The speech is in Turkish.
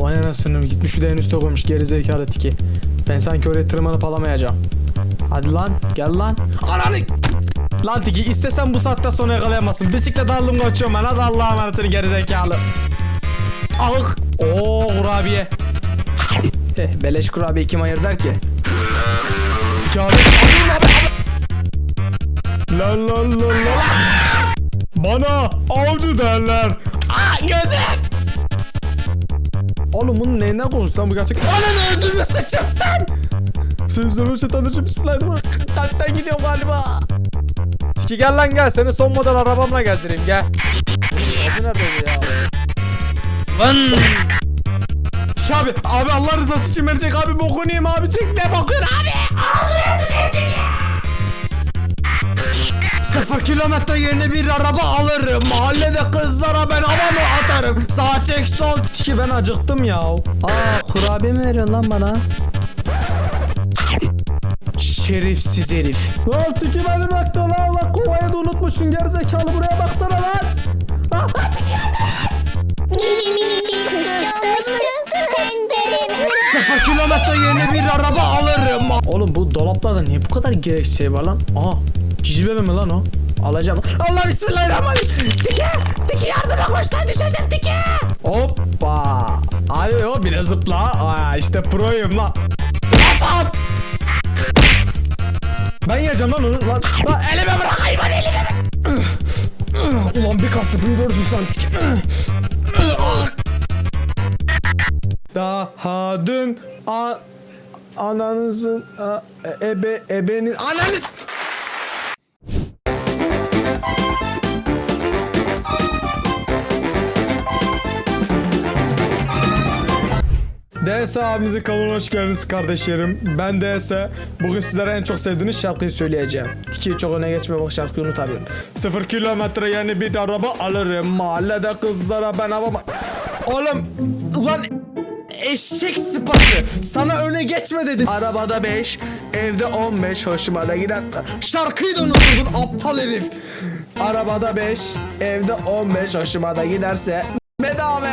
Vay anasını gitmiş bir de en üstte koymuş gerizekalı tiki. Ben sanki oraya tırmanıp alamayacağım. Hadi lan gel lan. Ananı! Lan tiki istesen bu saatte sonra yakalayamazsın. Bisiklet aldım kaçıyorum ben. Hadi Allah'a emanet seni gerizekalı. Ah! Oo kurabiye. Eh, beleş kurabiye kim ayır der ki? Tiki abi. La la la la. Bana avcı derler. Aa gözüm. Oğlum bunun neyine konuşsam bu gerçek? Ananı öldürme. Şimdi sonra şeytanlaşım bismillahirrahmanirrahim. Kalpten gidiyorum galiba. Tiki gel lan gel seni son model arabamla geldireyim gel. Adı neredeydi ya? Lan. Tiki abi abi Allah rızası için çek abi bokunu yiyeyim abi çek ne bakıyorsun Sıfır kilometre yerine bir araba alırım. Mahallede kızlara ben hava mı atarım? Sağ çek sol. Tiki ben acıktım ya. Aa kurabiye mi veriyorsun lan bana? Şerifsiz herif. Lan Tiki beni bıraktı lan. Allah kovayı da unutmuşsun gerizekalı buraya baksana lan. Lan. Sıfır kilometre yerine bir araba alırım. Oğlum bu dolaplarda niye bu kadar gereksiz şey var lan? Aa cici bebe mi lan o? Alacağım. Allah bismillahirrahmanirrahim. Tiki! Tiki yardıma koş lan düşeceğim Tiki! Hoppa! Hadi o biraz zıpla. Aa işte proyum lan. Kafam! Ben yiyeceğim lan onu. Lan, lan elime bırak hayvan elime bırak. Ulan bir kasıpını görürsün sen Tiki. Daha dün a ananızın a, ebe ebenin ananız DS abimizin kanalına hoş geldiniz kardeşlerim. Ben DS. Bugün sizlere en çok sevdiğiniz şarkıyı söyleyeceğim. Tiki çok öne geçme bak şarkıyı unutabilirim. Sıfır kilometre yeni bir araba alırım. Mahallede kızlara ben havama... Oğlum ulan eşek sıpası. Sana öne geçme dedim. Arabada 5, evde 15 hoşuma da gider. Şarkıyı da unuturdun aptal herif. Arabada 5, evde 15 hoşuma da giderse bedava.